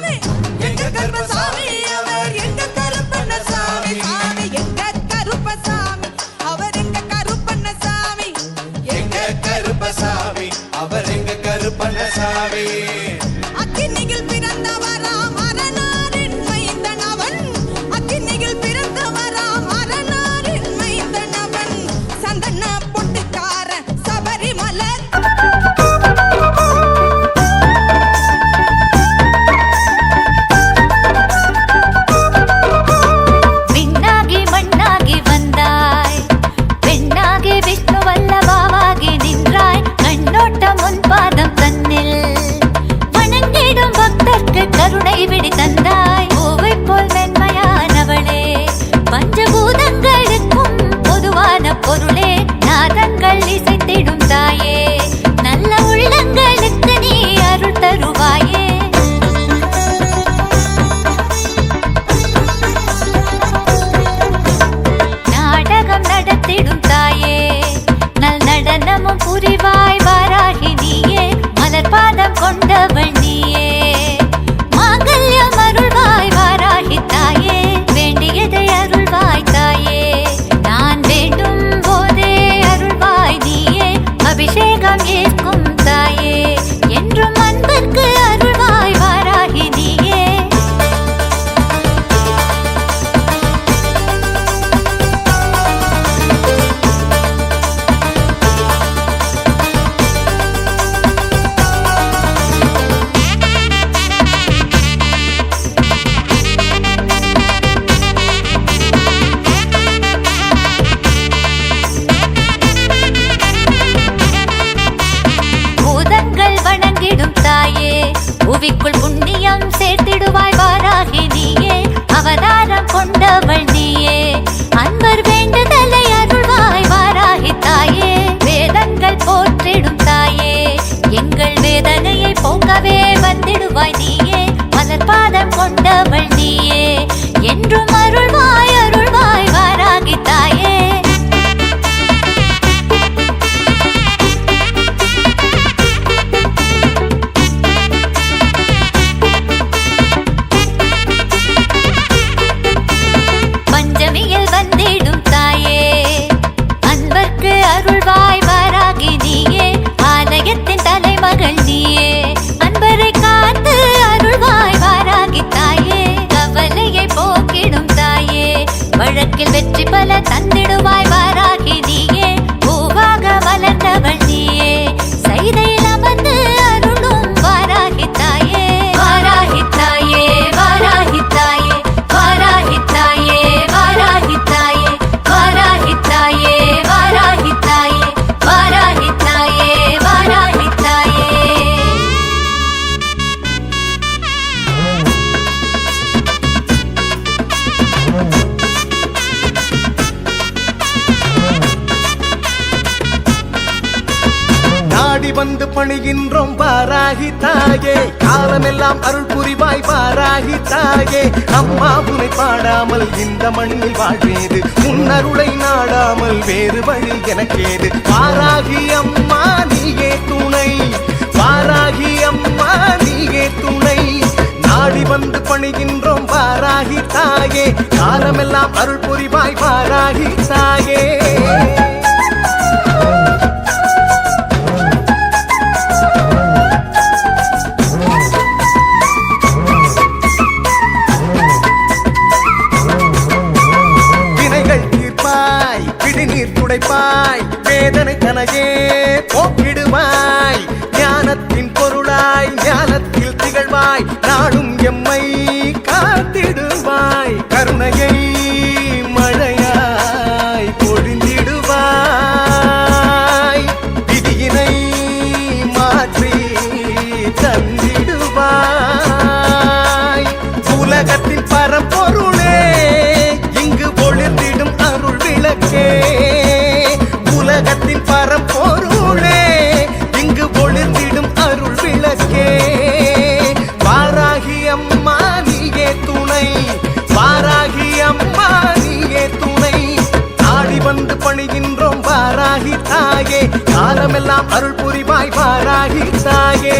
coming! அருள்வாய் வராகி நீயே ஆலயத்தின் தலைமகள் நீயே. அன்பரை காத்து அருள்வாய் வராகி தாயே கவலையை போக்கிடும் தாயே. வழக்கில் வெற்றி பல தந்திடுவாய் வாராகி தாயே காலமெல்லாம் அருள் புரிவாய் வாராகி தாயே அம்மா உனை பாடாமல் இந்த மண்ணில் வாழ்வேது முன்னருளை நாடாமல் வேறு வழி எனக்கேது. வாராகி அம்மா நீயே துணை. வாராகி அம்மா நீயே துணை. நாடி வந்து பணிகின்றோம் வாராகி தாயே காலமெல்லாம் அருள் புரிவாய் வாராகி தாயே எல்லாம் அருள் புரிவாய் பாராகி தாயே.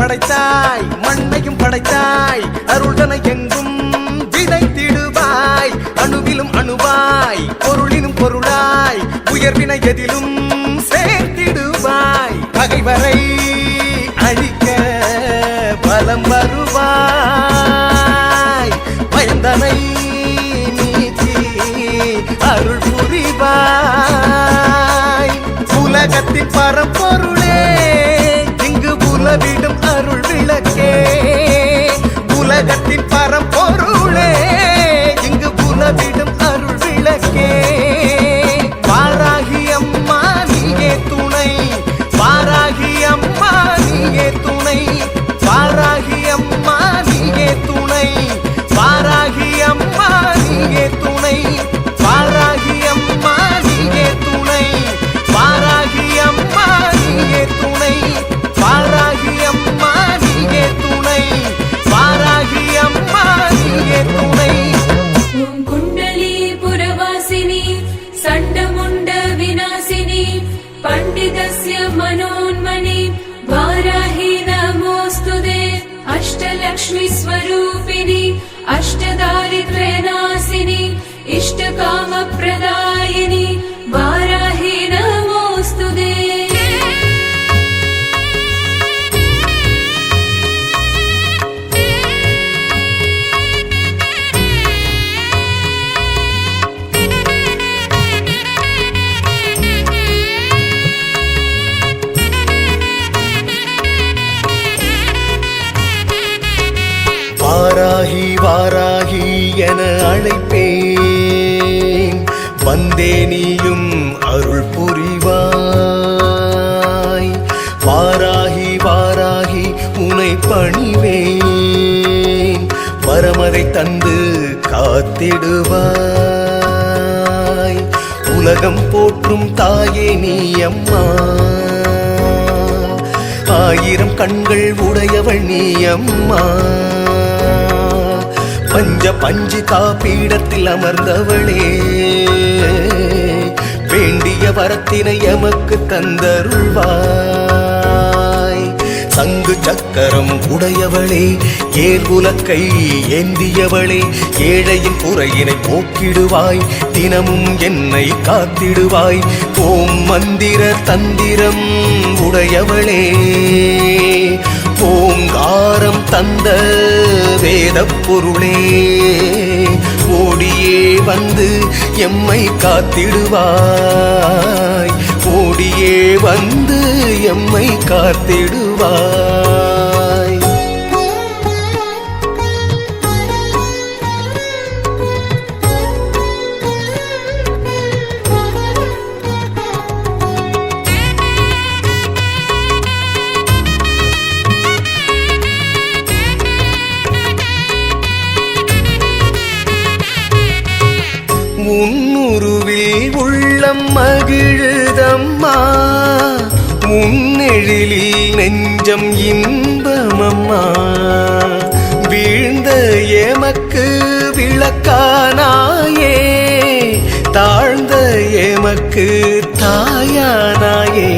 படைத்தாய் மண்ணையும் படைத்தாய் அருள்தனை எங்கும் விதைத்திடுவாய். அணுவிலும் அணுவாய் பொருளினும் பொருளாய் உயர்வினை எதிலும் சேர்த்திடுவாய். பகைவரை सण्डमुण्ड विनाशिनी पण्डितस्य मनोन्मणि वाराहि नमोऽस्तु ते अष्टलक्ष्मि स्वरूपिणि अष्टदारिद्र्यनाशिनि इष्टकामप्रदायिनि காத்திடுவாய் உலகம் போற்றும் தாயே நீ அம்மா. ஆயிரம் கண்கள் உடையவள் நீ அம்மா. பஞ்ச பஞ்சு காப்பீடத்தில் அமர்ந்தவளே. வேண்டிய வரத்தினை எமக்கு தந்தருள்வாய். நான்கு சக்கரம் உடையவளே ஏர் உலக்கை ஏந்தியவளே? ஏழையின் குறையினை போக்கிடுவாய் தினமும் என்னை காத்திடுவாய். ஓம் மந்திர தந்திரம் உடையவளே ஓங்காரம் தந்த வேத பொருளே. ஓடியே வந்து எம்மை காத்திடுவாய். முடியே வந்து எம்மை காத்திடுவாய். முன்னுருவில் உள்ளம் மகிழ அம்மா உன்னெழிலில் நெஞ்சம் இன்பமம்மா. வீழ்ந்த எமக்கு விளக்கானாயே தாழ்ந்த எமக்கு தாயானாயே.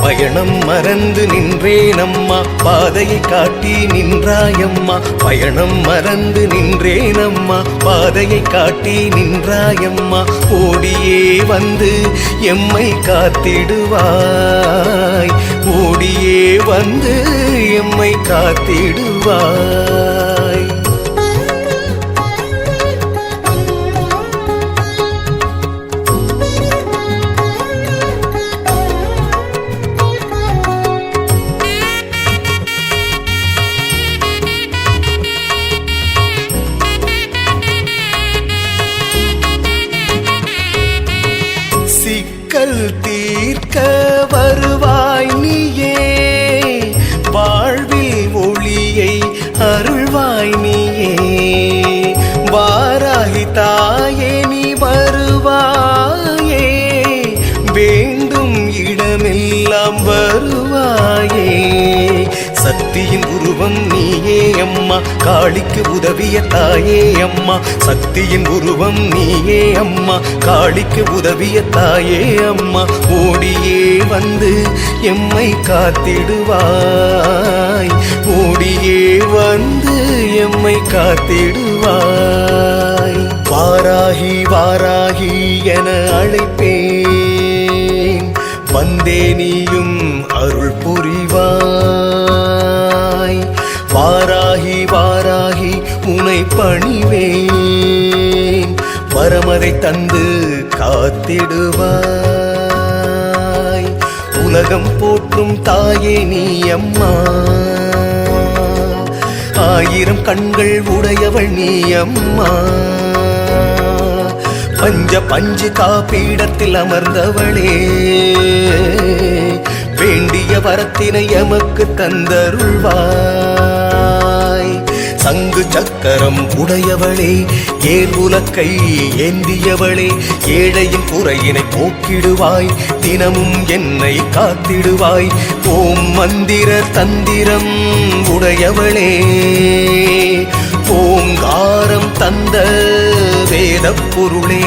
பயணம் மறந்து நின்றேனம்மா. பாதையை காட்டி நின்றாயம்மா. பயணம் மறந்து நின்றேனம்மா. பாதையை காட்டி நின்றாயம்மா. ஓடியே வந்து எம்மை காத்திடுவாய். ஓடியே வந்து எம்மை காத்திடுவாய். காளிக்கு உதவிய தாயே அம்மா. சக்தியின் உருவம் நீயே அம்மா. காளிக்கு உதவிய தாயே அம்மா. ஓடியே வந்து எம்மை காத்திடுவாய். ஓடியே வந்து எம்மை காத்திடுவாய். வாராகி வாராகி என அழைப்பேன். வந்தே நீயும் அருள் புரிவாய். வாராகி வாராகி உனை பணிவேன். வரமதை தந்து காத்திடுவாய். உலகம் போற்றும் தாயே நீ அம்மா. ஆயிரம் கண்கள் உடையவள் நீ அம்மா. பஞ்ச பஞ்சு காப்பீடத்தில் அமர்ந்தவளே. வேண்டிய வரத்தினை எமக்கு தந்தருள்வாய். சங்கு சக்கரம் உடையவளே ஏர் உலக்கை ஏந்தியவளே? ஏழையின் குறையினை போக்கிடுவாய் தினமும் என்னை காத்திடுவாய். ஓம் மந்திர தந்திரம் உடையவளே ஓங்காரம் தந்த வேத பொருளே.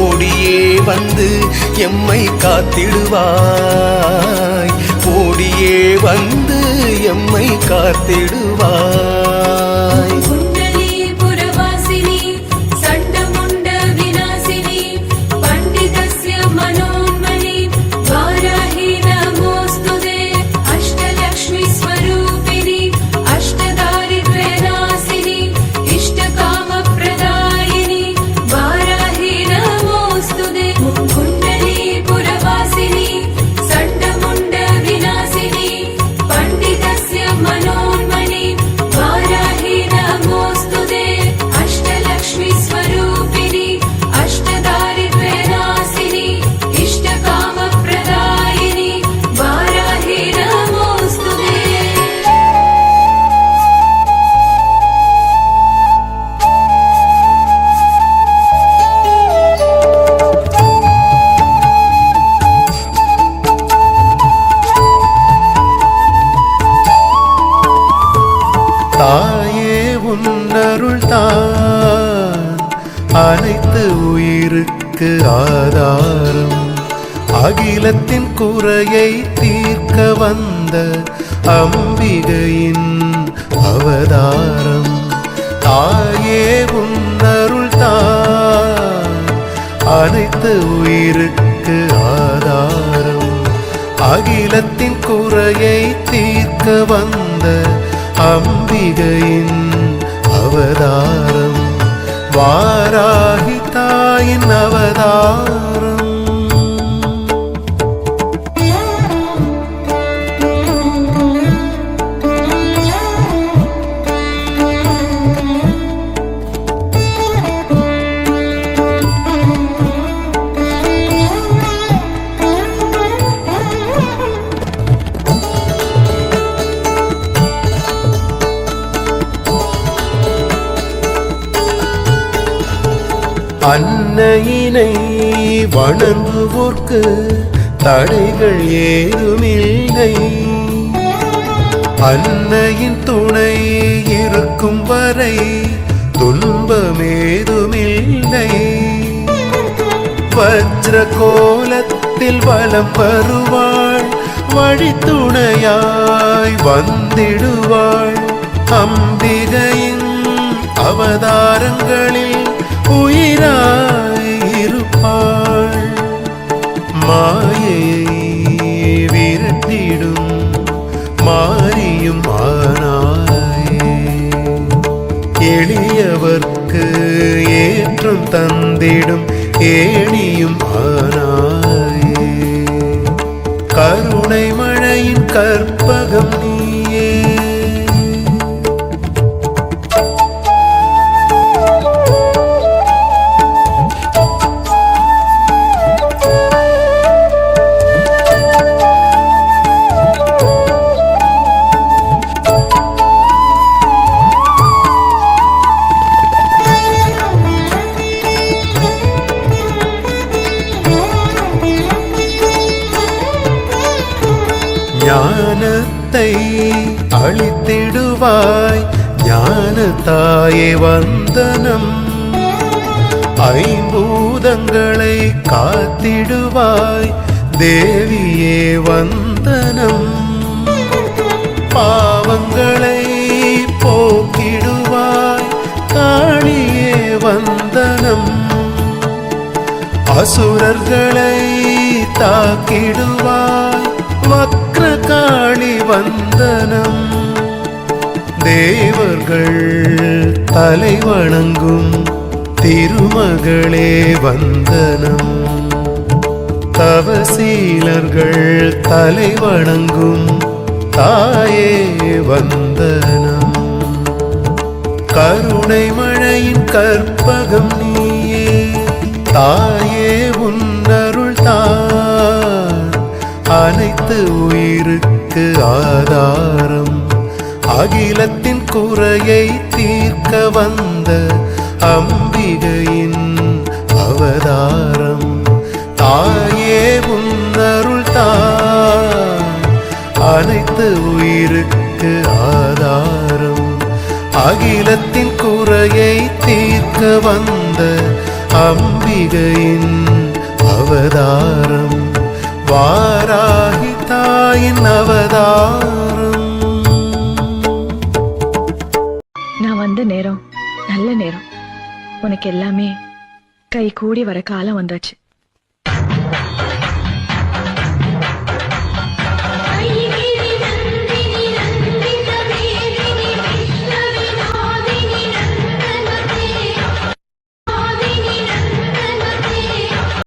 ஓடியே வந்து எம்மை காத்திடுவாய் ஓடியே வந்து எம்மை காத்திடுவாய். உலகத்தின் குறையை தீர்க்க வந்த அம்பிகையின் அவதாரம். தாயே உன்னருள் தான். அனைத்து உயிருக்கு ஆதாரம். அகிலத்தின் குறையை தீர்க்க வந்த அம்பிகையின் அவதாரம். வாராகி தாயின் அவதாரம். அன்னையினை வணங்குவோர்க்கு தடைகள் ஏதுமில்லை. அன்னையின் துணை இருக்கும் வரை துன்பமேதுமில்லை. வஜ்ர கோலத்தில் வலம் வருவாள் வழித்துணையாய் வந்திடுவாள். அம்பிகையின் அவதாரங்களில் உயிராய் இருப்பாள். மாயையை விரட்டிடும் மாறியும் ஆனாயே. எளியவர்க்கு ஏற்றம் தந்திடும் ஏணியும் ஆனாயே. கருணை மழையின் கற்ப வாய் ஞான தாயே வந்தனம். ஐம்பூதங்களை காத்திடுவாய். தேவியே வந்தனம். பாவங்களை போக்கிடுவாய். காணியே வந்தனம். அசுரர்களை தாக்கிடுவாய். வக்ர காளி வந்தனம். தேவர்கள் தலை வணங்கும் திருமகளே வந்தனம். தவசீலர்கள் தலை வணங்கும் தாயே வந்தனம். கருணை மழையின் கற்பகம் நீயே தாயே உன்னருள் தான். அனைத்து உயிருக்கு ஆதாரம். அகிலத்தின் குறையை தீர்க்க வந்த அம்பிகையின் அவதாரம். தாயே உன்னருள் தான். அனைத்து உயிருக்கு ஆதாரம். அகிலத்தின் குறையை தீர்க்க வந்த அம்பிகையின் அவதாரம். வாராகி தாயின் அவதாரம். உனக்கு எல்லாமே கை கூடி வர காலம் வந்தாச்சு.